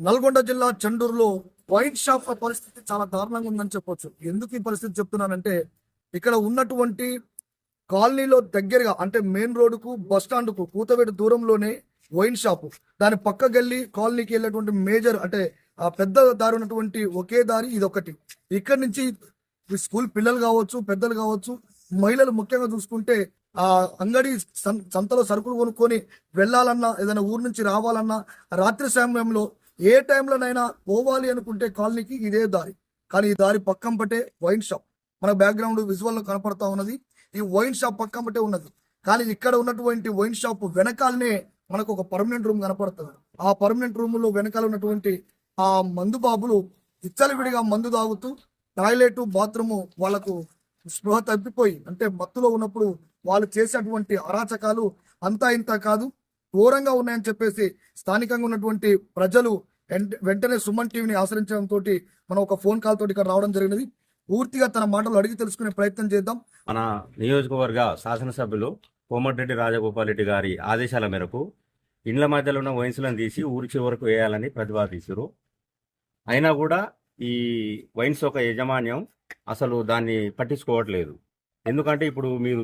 నల్గొండ జిల్లా చండూరులో wine shop పరిస్థితి చాలా దారుణంగా ఉందని చెప్పొచ్చు. ఎందుకు ఈ పరిస్థితి చెప్తున్నానంటే ఇక్కడ ఉన్నటువంటి కాలనీలో దగ్గరగా అంటే మెయిన్ రోడ్డుకు బస్ స్టాండ్కు కూతవేటు దూరంలోనే వైన్ షాపు. దాని పక్కకెళ్ళి కాలనీకి వెళ్ళేటువంటి మేజర్ అంటే ఆ పెద్ద దారి ఉన్నటువంటి ఒకే దారి ఇది ఒకటి ఇక్కడి నుంచి ఈ స్కూల్ పిల్లలు కావచ్చు పెద్దలు కావచ్చు మహిళలు ముఖ్యంగా చూసుకుంటే ఆ అంగడి సంతలో సరుకులు కొనుక్కొని వెళ్ళాలన్నా ఏదైనా ఊరు నుంచి రావాలన్నా రాత్రి సమయంలో ఏ టైంలోనైనా పోవాలి అనుకుంటే కాలనీకి ఇదే దారి. కానీ ఈ దారి పక్కం పట్టే వైన్ షాప్. మన బ్యాక్గ్రౌండ్ విజువల్లో కనపడతా ఉన్నది. ఈ వైన్ షాప్ పక్కం పట్టే ఉన్నది. కానీ ఇక్కడ ఉన్నటువంటి వైన్ షాప్ వెనకాలనే మనకు ఒక పర్మనెంట్ రూమ్ కనపడుతుంది. ఆ పర్మనెంట్ రూమ్లో వెనకాల ఉన్నటువంటి ఆ మందు బాబులు విచ్చలవిడిగా మందు తాగుతూ టాయిలెట్ బాత్రూమ్ వాళ్ళకు స్పృహ తప్పిపోయి అంటే మత్తులో ఉన్నప్పుడు వాళ్ళు చేసేటువంటి అరాచకాలు అంతా ఇంత కాదు. ఘోరంగా ఉన్నాయని చెప్పేసి స్థానికంగా ఉన్నటువంటి ప్రజలు వెంట- వెంటనే సుమన్ టీవీని ఆశ్రయించడంతో మనం ఒక ఫోన్ కాల్ తోటి ఇక్కడ రావడం జరిగినది. పూర్తిగా తన మాటలు అడిగి తెలుసుకునే ప్రయత్నం చేద్దాం. మన నియోజకవర్గ శాసనసభ్యులు కోమటిరెడ్డి రాజగోపాల్ రెడ్డి గారి ఆదేశాల మేరకు ఇండ్ల మధ్యలో ఉన్న వైన్స్లను తీసి ఊరి చివరకు వేయాలని ప్రతిపాదించారు అయినా కూడా ఈ వైన్స్ ఒక యజమాన్యం అసలు దాన్ని పట్టించుకోవట్లేదు. ఎందుకంటే ఇప్పుడు మీరు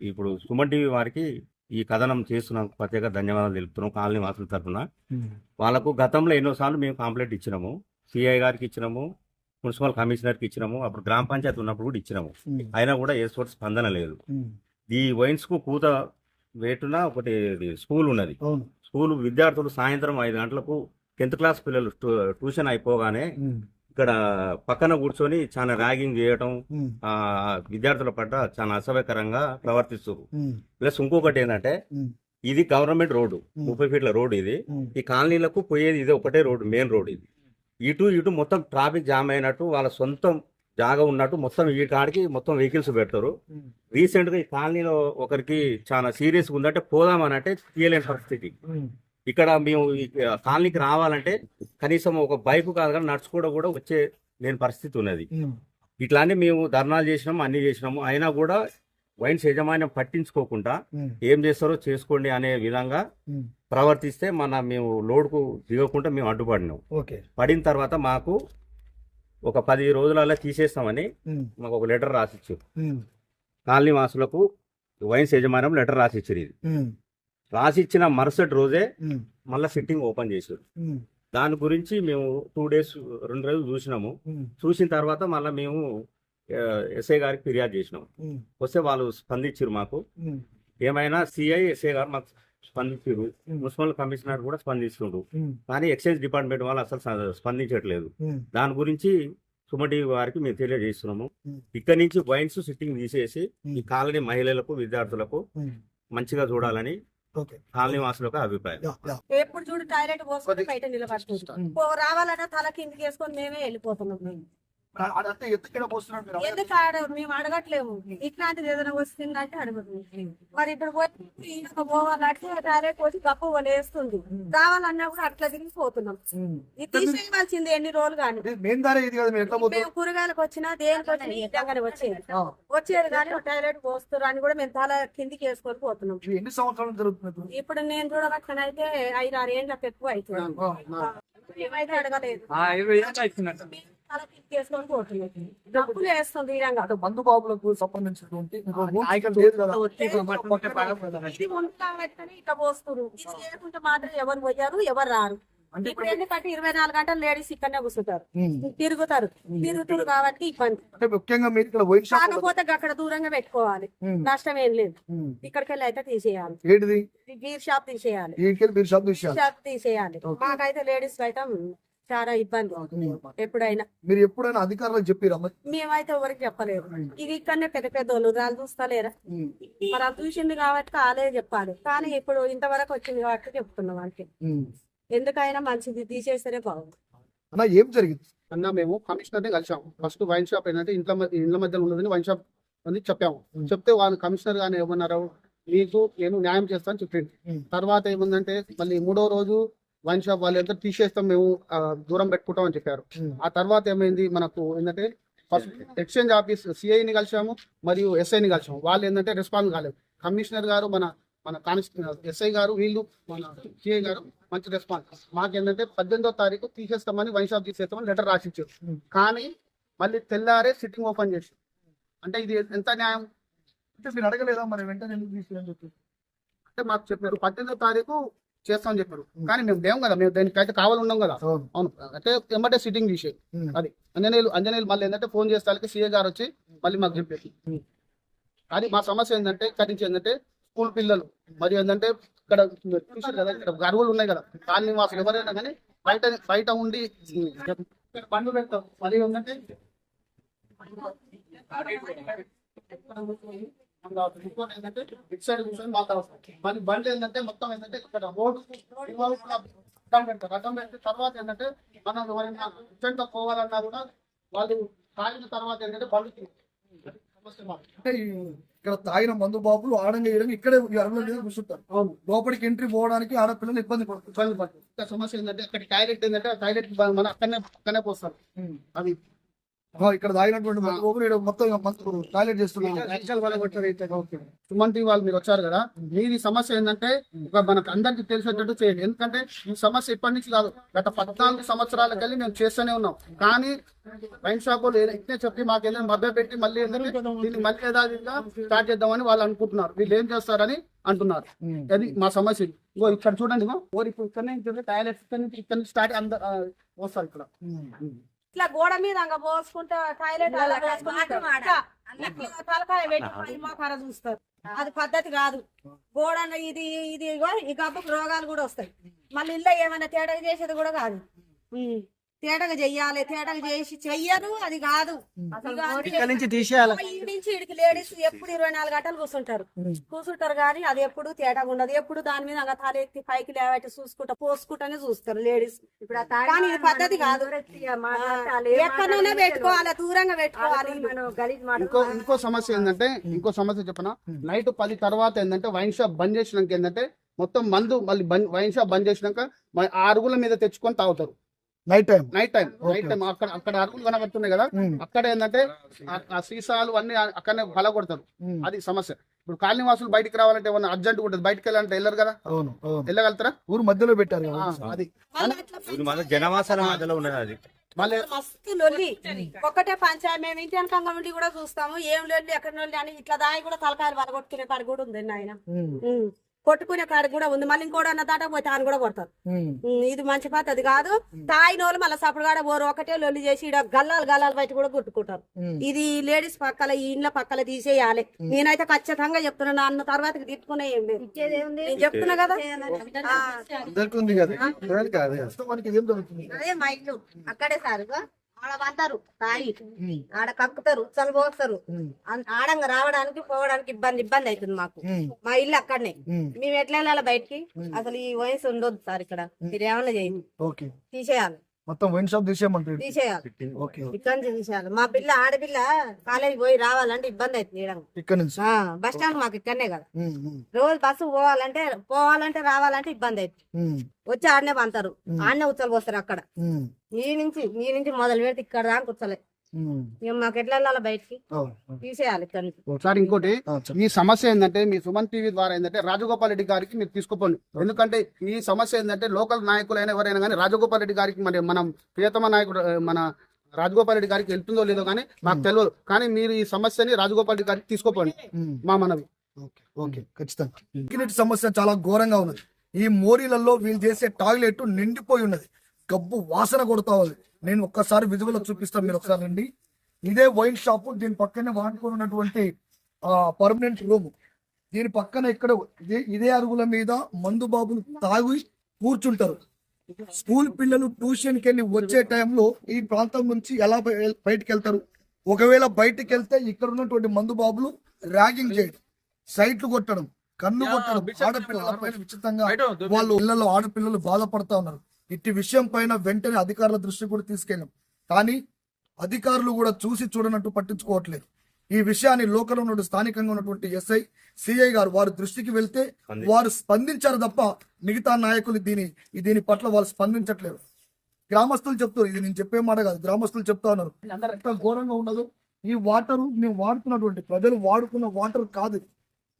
ఇప్పుడు సుమన్ టీవీ వారికి ఈ కథనం చేస్తున్న. ప్రత్యేక ధన్యవాదాలు తెలుపుతున్నాం. కాలనీ వాసుల తరఫున. వాళ్ళకు గతంలో ఎన్నోసార్లు మేము కంప్లైంట్ ఇచ్చినాము. సిఐ గారికి ఇచ్చినాము. మున్సిపల్ కమిషనర్కి ఇచ్చినాము. అప్పుడు గ్రామ పంచాయతీ ఉన్నప్పుడు కూడా ఇచ్చినాము. అయినా కూడా ఏ సోర్స్ స్పందన లేదు. ఈ వైన్స్కు కూత వేటున ఒకటి స్కూల్ ఉన్నది. స్కూల్ విద్యార్థులు సాయంత్రం ఐదు గంటలకు టెన్త్ క్లాస్ పిల్లలు ట్యూ- ట్యూషన్ అయిపోగానే ఇక్కడ పక్కన కూర్చొని చాలా ర్యాగింగ్ చేయటం ఆ విద్యార్థుల పట్ల చాలా అసభ్యకరంగా ప్రవర్తిస్తారు ప్లస్ ఇంకొకటి ఏంటంటే ఇది గవర్నమెంట్ రోడ్డు ముప్పై ఫీట్ల రోడ్డు ఇది. ఈ కాలనీలకు పోయేది ఇది ఒకటే రోడ్డు మెయిన్ రోడ్ ఇది. ఇటు ఇటు మొత్తం ట్రాఫిక్ జామ్ అయినట్టు వాళ్ళ సొంతం జాగా ఉన్నట్టు మొత్తం ఈ కాడికి మొత్తం వెహికల్స్ పెడతారు. రీసెంట్గా ఈ కాలనీలో ఒకరికి చాలా సీరియస్గా ఉందంటే పోదామని అంటే తీయలేని పరిస్థితి. ఇక్కడ మేము కాలనీకి రావాలంటే కనీసం ఒక బైక్ కాదు కానీ నడుచుకోవడం కూడా వచ్చే లేని పరిస్థితి ఉన్నది. ఇట్లానే మేము ధర్నాలు చేసినాము అన్ని చేసినాము. అయినా కూడా వైన్స్ యజమాన్యం పట్టించుకోకుండా ఏం చేస్తారో చేసుకోండి అనే విధంగా ప్రవర్తిస్తే మన మేము లోడ్కు దిగకుండా మేము అడ్డుపడినాం. ఓకే. పడిన తర్వాత మాకు ఒక పది రోజులలో తీసేస్తామని మాకు ఒక లెటర్ రాసిచ్చు కాలనీ వాసులకు వైన్స్ యజమాన్యం లెటర్ రాసిచ్చారు ఇది. రాసిచ్చిన మరుసటి రోజే మళ్ళీ సిట్టింగ్ ఓపెన్ చేశారు. దాని గురించి మేము టూ డేస్ రెండు రోజులు చూసినాము. చూసిన తర్వాత మళ్ళీ మేము ఎస్ఐ గారికి ఫిర్యాదు చేసినాం. వస్తే వాళ్ళు స్పందించారు మాకు. ఏమైనా సిఐ ఎస్ఐ గారు మాకు స్పందించారు మున్సిపల్ కమిషనర్ కూడా స్పందిస్తుండ్రు. కానీ ఎక్సైజ్ డిపార్ట్మెంట్ వాళ్ళు అసలు స్పందించట్లేదు. దాని గురించి సుమటి వారికి మేము తెలియజేస్తున్నాము. ఇక్కడి నుంచి వైన్స్ సిట్టింగ్ తీసేసి ఈ కాలనీ మహిళలకు విద్యార్థులకు మంచిగా చూడాలని కాలనీ వాసులకు అభిప్రాయం. ఎప్పుడు చూడు టాయిలెట్ పోసుకొని బయట నిలబడుకుంటాం. పో- రావాలన్నా తల కిందికి వేసుకొని మేమే వెళ్ళిపోతున్నాం మేము. ఎందుకైనా మీరు ఎందుకు ఆడ మేము అడగట్లేము. ఇట్లాంటిది ఏదైనా వస్తుందంటే అడుగుతుంది మరి ఇప్పుడు పోయి పోవాలంటే టాయిలెట్ పోసి గప్పు వేస్తుంది. రావాలన్నా కూడా అట్లా తిరిగిపోతున్నాం. ఇది తీసేయవలసింది ఎన్ని రోజులు కానీ. ఇది మేము కూరగాయలకు వచ్చినా దేనికి వచ్చినా వచ్చేది. కానీ టాయిలెట్ పోస్తారు అని కూడా మేము తల కిందికి వేసుకొని పోతున్నాం. ఇది ఎన్ని సంవత్సరాలు జరుగుతుంది ఇప్పుడు? నేను చూడబట్టనైతే ఐదు ఆరు ఏళ్ళకి ఎక్కువ అవుతుంది ఆ, మేమైతే అడగలేదు. డబ్బులు వేస్తుంది అంటే మందు బాబులకు సంబంధించినటువంటి ఇట్లా ఇది లేకుంటే మాత్రం ఎవరు పోయారు ఎవరు రారు ఇప్పుడు ఎందుకంటే ఇరవై నాలుగు గంటలు లేడీస్ ఇక్కడనే కూర్చుంటారు తిరుగుతారు తిరుగుతారు కాబట్టి ఇబ్బంది ముఖ్యంగా మీరు ఇక్కడ కాకపోతే అక్కడ దూరంగా పెట్టుకోవాలి నష్టం ఏం లేదు ఇక్కడికెళ్ళి ఇక్కడికి వెళ్ళి అయితే తీసేయాలి బీర్ షాప్ తీసేయాలి షాప్ తీసేయాలి తీసేయాలి మాకైతే లేడీస్ బయట చాలా ఇబ్బంది. ఎప్పుడైనా. మీరు ఎప్పుడైనా అధికారులకు చెప్పారా మరి? మేమైతే ఎవరికి చెప్పలేదు. ఇది ఇక్కడనే పెద్ద పెద్ద వాళ్ళు వాళ్ళు చూస్తలేరా. మరి అది చూసింది కాబట్టి కాలే చెప్పాలి. కానీ ఇప్పుడు ఇంతవరకు వచ్చింది కాబట్టి చెప్తున్నాం అంటే ఉమ్. ఎందుకైనా మంచిది తీసేస్తేనే బాగుంది. అన్న ఏం జరిగింది? అన్న మేము కమిషనర్ని కలిసాం ఫస్ట్ వైన్ షాప్ ఏంటంటే ఇంట్లో ఇండ్ల మధ్యలో ఉన్నదని వైన్ షాప్ అని చెప్పాము. చెప్తే వాళ్ళు కమిషనర్ గాని ఏమన్నారు మీకు నేను న్యాయం చేస్తాను చెప్పింది. తర్వాత ఏముందంటే మళ్ళీ మూడో రోజు వైన్ షాప్ వాళ్ళు ఎంత తీసేస్తాం మేము దూరం పెట్టుకుంటాం అని చెప్పారు. ఆ తర్వాత ఏమైంది మనకు ఏంటంటే ఫస్ట్ ఎక్స్చేంజ్ ఆఫీస్ సిఐని కలిసాము మరియు ఎస్ఐని కలిసాము. వాళ్ళు ఏంటంటే రెస్పాన్స్ కాలేదు. కమిషనర్ గారు మన మన కానిస్టేబుల్ ఎస్ఐ గారు వీళ్ళు మన సిఐ గారు మంచి రెస్పాన్స్ మాకేంటంటే పద్దెనిమిదో తారీఖు తీసేస్తామని వైన్ షాప్ తీసేస్తామని లెటర్ రాసిచ్చారు. కానీ మళ్ళీ తెల్లారే సిట్టింగ్ ఓపెన్ చేసి అంటే ఇది ఎంత న్యాయం? అంటే మీరు అడగలేదా మరి వెంటనే ఎందుకు చెప్పి? అంటే మాకు చెప్పారు. పద్దెనిమిదో తారీఖు చేస్తామని చెప్పారు. కానీ మేము లేము కదా మేము దానికైతే కావాలి ఉన్నాం కదా. అవును. అంటే ఎమ్మటే సిట్టింగ్ ఉమ్. అది. అంజనేయులు అంజనేయులు మళ్ళీ ఏంటంటే ఫోన్ చేస్తానికి సీఏ గారు వచ్చి మళ్ళీ మాకు Hmm. అది మా సమస్య ఏంటంటే ఇక్కడి నుంచి ఏంటంటే స్కూల్ పిల్లలు మరియు ఏంటంటే ఇక్కడ చూసారు కదా ఇక్కడ గర్వులు ఉన్నాయి కదా కాలనీ వాసులు ఎవరైనా కానీ బయట బయట ఉండి బండ్లు పెడతాం. మరి ఏంటంటే ఇంకోటి ఏంటంటే ఇటు సైడ్ కూర్చొని మాట్లాడతాం మరి బండి ఏంటంటే మొత్తం ఏంటంటే ఇక్కడ రోడ్డు అడ్డం పెడతారు. అడ్డం పెడితే తర్వాత ఏంటంటే మనం ఎవరైనా ఉచ్చంగా పోవాలన్నా కూడా వాళ్ళు తాగిన తర్వాత ఏంటంటే ఈ ఇక్కడ తాగిన మందు బాబులు ఆడంగా వేయడం ఇక్కడే అరుగుల మీద కూర్చుంటారు. లోపలికి ఎంట్రీ పోవడానికి ఆడపిల్లలు ఇబ్బంది పడుతుంది ఇబ్బంది పడుతుంది సమస్య ఏంటంటే అక్కడ టాయిలెట్ ఏంటంటే టాయిలెట్ మన అక్కడనే పక్కనే పోస్తారు. అది ఇక్కడ తాగినటువంటి మందు మొత్తం మందు టాయిలెట్ చేస్తున్నారు. యాక్చువల్ వాళ్ళ కొట్టారు అయితే. సుమన్ టీవీ వాళ్ళు మీరు వచ్చారు కదా మీది సమస్య ఏంటంటే ఒక మనకు అందరికి తెలిసేటట్టు చేయండి. ఎందుకంటే ఈ సమస్య ఇప్పటి నుంచి కాదు గత పద్నాలుగు సంవత్సరాల కలిగి మేము చేస్తూనే ఉన్నాం. కానీ వైన్ షాప్ వాళ్ళు ఇట్నే చెప్పి మాకు ఏదైనా మభ్య పెట్టి మళ్ళీ దీన్ని మళ్ళీ యథావిధిగా స్టార్ట్ చేద్దామని వాళ్ళు అనుకుంటున్నారు. వీళ్ళు ఏం చేస్తారని అంటున్నారు. అది మా సమస్య. ఇగో ఇక్కడ చూడండి ఇగో. ఇప్పుడు ఇక్కడ నుంచి ఇక్కడ నుంచి ఇక్కడ నుంచి స్టార్ట్ అందరు వస్తారు ఇక్కడ. ఇట్లా గోడ మీద అంగ పోసుకుంటా టాయిలెట్ అలా తలకాయ పెట్టి మోకార చూస్తారు. అది పద్ధతి కాదు. గోడ ఇది ఇది ఈ గబ్బకు రోగాలు కూడా వస్తాయి. మళ్ళీ ఇల్లు ఏమైనా తేడాగా చేసేది కూడా కాదు. తేడాగా చెయ్యాలి తేడాగా చేసి చెయ్యరు అది కాదు. ఇక్కడ నుంచి తీసేయాలి. ఈ నుంచి ఇడికి లేడీస్ ఎప్పుడు ఇరవై నాలుగు గంటలు కూర్చుంటారు. కూర్చుంటారు కానీ అది ఎప్పుడు తేడాగా ఉండదు. ఎప్పుడు దాని మీద అంగ తల ఎత్తి పైకి లేవట్టి చూసుకుంటా పోసుకుంటానే చూస్తారు లేడీస్. కానీ ఇది పద్ధతి కాదు. ఎక్కడైనా పెట్టుకోవాలి దూరంగా పెట్టుకోవాలి ఇంకో ఇంకో సమస్య ఏంటంటే ఇంకో సమస్య చెప్పనా? నైట్ పది తర్వాత ఏంటంటే వైన్ షాప్ బంద్ చేసినాక ఏంటంటే మొత్తం మందు మళ్ళీ బంద్ వైన్ షాప్ బంద్ చేసినాక మ- ఆ అరుగుల మీద తెచ్చుకొని తాగుతారు. Night time night time night time అక్కడ అక్కడ అరుగులు కనబడుతున్నాయి కదా. అక్కడ ఏంటంటే ఆ- సీసాలు అన్ని అక్కడనే బలగొడతారు. అది సమస్య. ఇప్పుడు కాలనీ వాసులు బయటికి రావాలంటే ఏమన్నా అర్జెంట్ ఉంటుంది. బయటికి వెళ్ళాలంటే వెళ్ళరు కదా. అవును వెళ్ళగలుగుతారా? ఊరు మధ్యలో పెట్టారు అది. జనవాసాల మధ్యలో ఉన్నది అది. మళ్ళీ మస్తు లొల్లి. ఒక్కటే పంచాయతీ. మేము ఇంటి వెనకంగా ఉండి కూడా చూస్తాము. ఏం లొల్లి ఎక్కడ లొల్లి అని ఇట్లా దాయి కూడా తలకాయలు వలగొట్టుకునే కాడ కూడా ఉంది ఆయన కొట్టుకునే కాడ కూడా ఉంది. మళ్ళీ ఇంకోటి అన్న దాట పోతే ఆయన కూడా కొడతారు. ఇది మంచి పద్ధతి కాదు. తాయిన వాళ్ళు మళ్ళీ సప్పుడు కాడ పోరు. ఒకటే లొల్లి చేసి ఈడ గల్లాలు గల్లాలు బయట కూడా కొట్టుకుంటారు. ఇది లేడీస్ పక్కల ఈ ఇండ్ల పక్కల తీసేయాలి. నేనైతే ఖచ్చితంగా చెప్తున్నా అన్న తర్వాత తిట్టుకునే ఏం లేదు. నేను చెప్తున్నా కదా? ఆ, అందరికీ ఉంది కదా ఎవరికి కాదు. వాస్తవానికి ఏం జరుగుతుంది అదే మా ఇల్లు. అక్కడే సార్. ఆడ పడతారు తాగి ఆడ కక్కుతారు ఉచ్చలు పోస్తారు. ఆడంగా రావడానికి పోవడానికి ఇబ్బంది ఇబ్బంది అవుతుంది మాకు. మా ఇల్లు అక్కడనే. మేము ఎట్లా వెళ్ళాలి బయటికి? అసలు ఈ వయసు ఉండొద్దు సార్ ఇక్కడ. మీరు ఏమన్నా చేయండి. తీసేయాలి. మొత్తం వైన్ షాప్ తీసేయమంటాడు తీసేయాలి. Okay okay. ఇక్కడ నుంచి తీసేయాలి. మా పిల్ల ఆడపిల్ల కాలేజీ పోయి రావాలంటే ఇబ్బంది అవుతుంది ఇక్కడ నుంచి. బస్ స్టాండ్ మాకు ఇక్కడనే కదా. రోజు బస్సు పోవాలంటే పోవాలంటే రావాలంటే ఇబ్బంది అవుతుంది. వచ్చి ఆడనే పంతారు. ఆడనే ఉచ్చలు పోస్తారు అక్కడ. ఈ నుంచి ఈ నుంచి మొదలు పెడితే ఇక్కడ దాకా ఉచ్చలే. మేము మాకు ఎట్లా వెళ్ళాలి బయటికి? అవును. తీసేయాలి ఇక్కడ నుంచి. ఒకసారి ఇంకోటి. ఈ సమస్య ఏంటంటే మీ సుమన్ టీవీ ద్వారా ఏంటంటే రాజగోపాల్ రెడ్డి గారికి మీరు తీసుకుపోండి. ఎందుకంటే ఈ సమస్య ఏంటంటే లోకల్ నాయకులైనా ఎవరైనా కానీ రాజగోపాల్ రెడ్డి గారికి మరి మనం ప్రియతమ నాయకుడు మన రాజగోపాల్ రెడ్డి గారికి వెళ్తుందో లేదో కానీ మాకు తెలియదు. కానీ మీరు ఈ సమస్యని రాజగోపాల్ రెడ్డి గారికి తీసుకోపోండి. మా మనవి. ఓకే ఓకే ఖచ్చితంగా. సమస్య చాలా ఘోరంగా ఉన్నది. ఈ మోరీలలో వీళ్ళు చేసే టాయిలెట్ నిండిపోయి ఉన్నది. గబ్బు వాసన కొడతా ఉంది. నేను ఒక్కసారి విజువల్ చూపిస్తాను మీరు ఒకసారి రండి. ఇదే వైన్ షాప్ దీని పక్కనే వాడుకొని ఉన్నటువంటి పర్మనెంట్ రూమ్. దీని పక్కన ఇక్కడ ఇదే అరుగుల మీద మందు బాబులు తాగి కూర్చుంటారు. స్కూల్ పిల్లలు ట్యూషన్కి వెళ్ళి వచ్చే టైంలో ఈ ప్రాంతం నుంచి ఎలా బయ- బయటికి వెళ్తారు ఒకవేళ బయటికి వెళ్తే ఇక్కడ ఉన్నటువంటి మందు బాబులు ర్యాగింగ్ చేయడం సైట్లు కొట్టడం కన్ను కొట్టడం ఆడపిల్లల విచిత్రంగా వాళ్ళు ఇళ్ళలో ఆడపిల్లలు బాధపడతా ఉన్నారు. ఇట్టి విషయం పైన వెంటనే అధికారుల దృష్టి కూడా తీసుకెళ్ళాం. కానీ అధికారులు కూడా చూసి చూడనట్టు పట్టించుకోవట్లేదు. ఈ విషయాన్ని లోకల్ ఉన్న స్థానికంగా ఉన్నటువంటి ఎస్ఐ సిఐ గారు వారి దృష్టికి వెళ్తే వారు స్పందించారు తప్ప మిగతా నాయకులు దీని దీని పట్ల వాళ్ళు స్పందించట్లేదు. గ్రామస్తులు చెప్తారు ఇది నేను చెప్పే మాట కాదు. గ్రామస్తులు చెప్తా ఉన్నారు. ఎంత ఘోరంగా ఉండదు ఈ వాటర్ మేము వాడుతున్నటువంటి ప్రజలు వాడుకున్న వాటర్ కాదు. ఇది.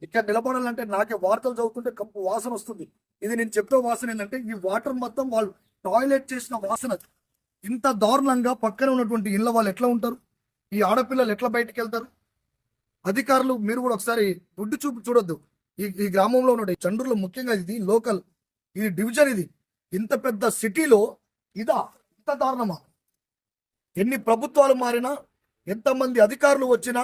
ఇక్కడ నిలబడాలంటే నాకే వార్తలు చదువుతుంటే కప్పు వాసన వస్తుంది. ఇది నేను చెప్పే వాసన ఏంటంటే ఈ వాటర్ మొత్తం వాళ్ళు టాయిలెట్ చేసిన వాసన. ఇంత దారుణంగా పక్కన ఉన్నటువంటి ఇళ్ళ వాళ్ళు ఎట్లా ఉంటారు? ఈ ఆడపిల్లలు ఎట్లా బయటికి వెళ్తారు? అధికారులు మీరు కూడా ఒకసారి గుడ్డు చూపు చూడొద్దు. ఈ ఈ గ్రామంలో ఉన్న ఈ ముఖ్యంగా ఇది లోకల్. ఇది డివిజన్ ఇది. ఇంత పెద్ద సిటీలో ఇదా? ఇంత దారుణమా? ఎన్ని ప్రభుత్వాలు మారినా ఎంతమంది అధికారులు వచ్చినా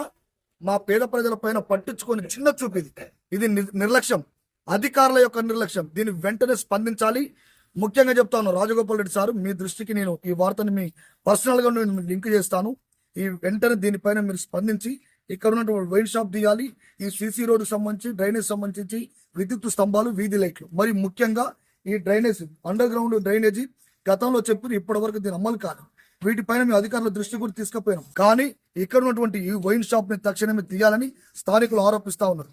మా పేద ప్రజల పైన పట్టించుకొని చిన్న చూపిది ఇది. నిర్- నిర్లక్ష్యం. అధికారుల యొక్క నిర్లక్ష్యం. దీన్ని వెంటనే స్పందించాలి. ముఖ్యంగా చెప్తాను రాజగోపాల్ రెడ్డి సార్ మీ దృష్టికి నేను ఈ వార్తని మీ పర్సనల్గా నేను మీకు లింక్ చేస్తాను. ఈ వెంటనే దీనిపైన మీరు స్పందించి ఇక్కడ ఉన్నటువంటి వైన్ షాప్ తీయాలి. ఈ సీసీ రోడ్డు సంబంధించి డ్రైనేజ్ సంబంధించి విద్యుత్ స్తంభాలు వీధి లైట్లు. మరి ముఖ్యంగా ఈ డ్రైనేజ్ అండర్ గ్రౌండ్ డ్రైనేజీ గతంలో చెప్పిన ఇప్పటి వరకు దీని అమలు కాదు. వీటిపైన మేము అధికారుల దృష్టి కూడా తీసుకుపోయినాం. కానీ ఇక్కడ ఉన్నటువంటి ఈ వైన్ షాప్ని తక్షణమే తీయాలని స్థానికులు ఆరోపిస్తా ఉన్నారు.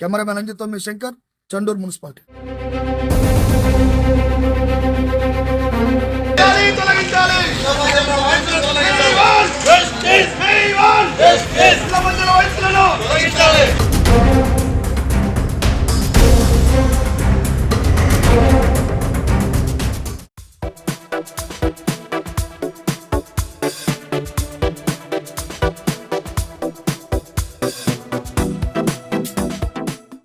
కెమెరామెన్ అంజిత్ తొమ్మిది శంకర్ చండూరు మున్సిపాలిటీ.